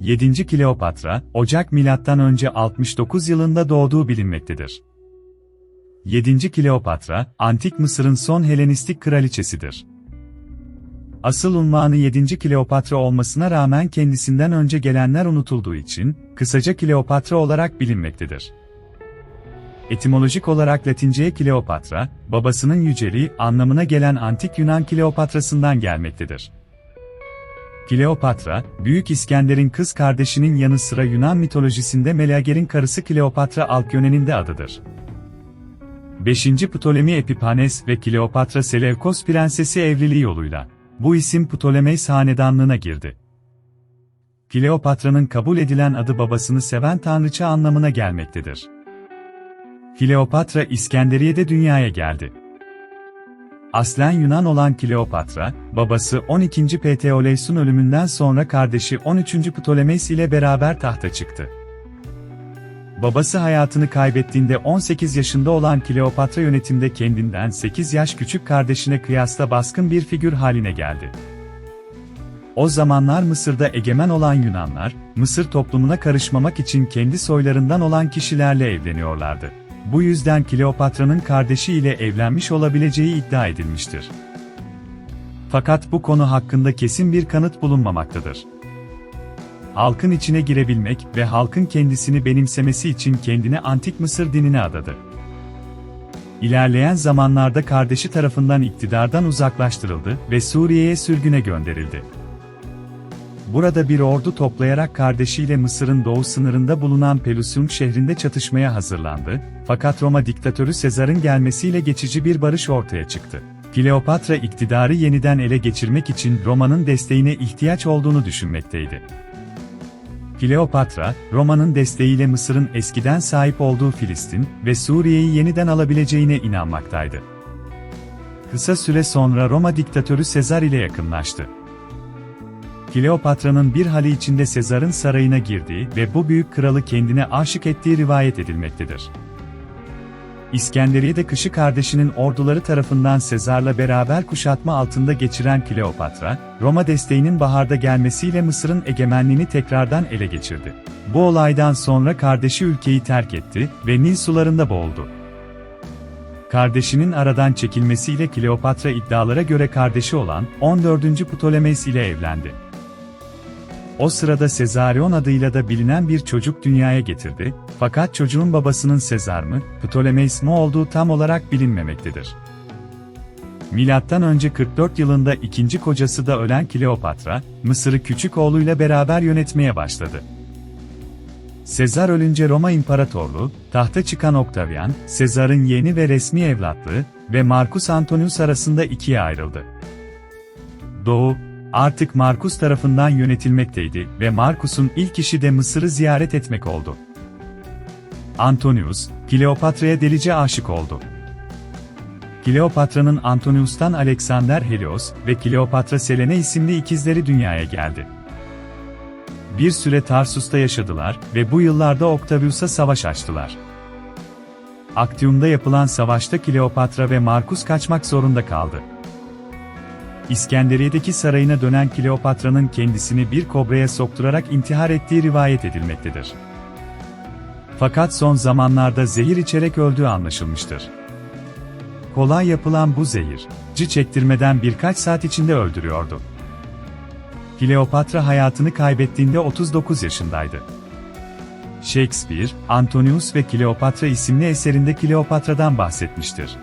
7. Kleopatra, Ocak M.Ö. 69 yılında doğduğu bilinmektedir. 7. Kleopatra, Antik Mısır'ın son Helenistik kraliçesidir. Asıl unvanı 7. Kleopatra olmasına rağmen kendisinden önce gelenler unutulduğu için, kısaca Kleopatra olarak bilinmektedir. Etimolojik olarak Latince'ye Kleopatra, babasının yüceliği anlamına gelen antik Yunan Kleopatrasından gelmektedir. Kleopatra, Büyük İskender'in kız kardeşinin yanı sıra Yunan mitolojisinde Meleager'in karısı Kleopatra Alkyonen'in de adıdır. 5. Ptolemy Epipanes ve Kleopatra Seleukos prensesi evliliği yoluyla bu isim Ptolemeys hanedanlığına girdi. Kleopatra'nın kabul edilen adı babasını seven tanrıça anlamına gelmektedir. Kleopatra İskenderiye'de dünyaya geldi. Aslen Yunan olan Kleopatra, babası 12. Ptolemaeus'un ölümünden sonra kardeşi 13. Ptolemeys ile beraber tahta çıktı. Babası hayatını kaybettiğinde 18 yaşında olan Kleopatra yönetimde kendinden 8 yaş küçük kardeşine kıyasla baskın bir figür haline geldi. O zamanlar Mısır'da egemen olan Yunanlar, Mısır toplumuna karışmamak için kendi soylarından olan kişilerle evleniyorlardı. Bu yüzden Kleopatra'nın kardeşi ile evlenmiş olabileceği iddia edilmiştir. Fakat bu konu hakkında kesin bir kanıt bulunmamaktadır. Halkın içine girebilmek ve halkın kendisini benimsemesi için kendini Antik Mısır dinine adadı. İlerleyen zamanlarda kardeşi tarafından iktidardan uzaklaştırıldı ve Suriye'ye sürgüne gönderildi. Burada bir ordu toplayarak kardeşiyle Mısır'ın doğu sınırında bulunan Pelusium şehrinde çatışmaya hazırlandı, fakat Roma diktatörü Sezar'ın gelmesiyle geçici bir barış ortaya çıktı. Kleopatra iktidarı yeniden ele geçirmek için Roma'nın desteğine ihtiyaç olduğunu düşünmekteydi. Kleopatra, Roma'nın desteğiyle Mısır'ın eskiden sahip olduğu Filistin ve Suriye'yi yeniden alabileceğine inanmaktaydı. Kısa süre sonra Roma diktatörü Sezar ile yakınlaştı. Kleopatra'nın bir hali içinde Sezar'ın sarayına girdiği ve bu büyük kralı kendine aşık ettiği rivayet edilmektedir. İskenderiye'de kışı kardeşinin orduları tarafından Sezar'la beraber kuşatma altında geçiren Kleopatra, Roma desteğinin baharda gelmesiyle Mısır'ın egemenliğini tekrardan ele geçirdi. Bu olaydan sonra kardeşi ülkeyi terk etti ve Nil sularında boğuldu. Kardeşinin aradan çekilmesiyle Kleopatra iddialara göre kardeşi olan 14. Ptolemeys ile evlendi. O sırada Sezarion adıyla da bilinen bir çocuk dünyaya getirdi, fakat çocuğun babasının Sezar mı, Ptolemeys mi olduğu tam olarak bilinmemektedir. Milattan önce 44 yılında ikinci kocası da ölen Kleopatra, Mısır'ı küçük oğluyla beraber yönetmeye başladı. Sezar ölünce Roma İmparatorluğu, tahta çıkan Octavian, Sezar'ın yeni ve resmi evlatlığı ve Marcus Antonius arasında ikiye ayrıldı. Doğu, artık Markus tarafından yönetilmekteydi ve Markus'un ilk işi de Mısır'ı ziyaret etmek oldu. Antonius, Kleopatra'ya delice aşık oldu. Kleopatra'nın Antonius'tan Alexander Helios ve Kleopatra Selene isimli ikizleri dünyaya geldi. Bir süre Tarsus'ta yaşadılar ve bu yıllarda Octavius'a savaş açtılar. Actium'da yapılan savaşta Kleopatra ve Markus kaçmak zorunda kaldı. İskenderiye'deki sarayına dönen Kleopatra'nın kendisini bir kobraya sokturarak intihar ettiği rivayet edilmektedir. Fakat son zamanlarda zehir içerek öldüğü anlaşılmıştır. Kolay yapılan bu zehir, cı çektirmeden birkaç saat içinde öldürüyordu. Kleopatra hayatını kaybettiğinde 39 yaşındaydı. Shakespeare, Antonius ve Kleopatra isimli eserinde Kleopatra'dan bahsetmiştir.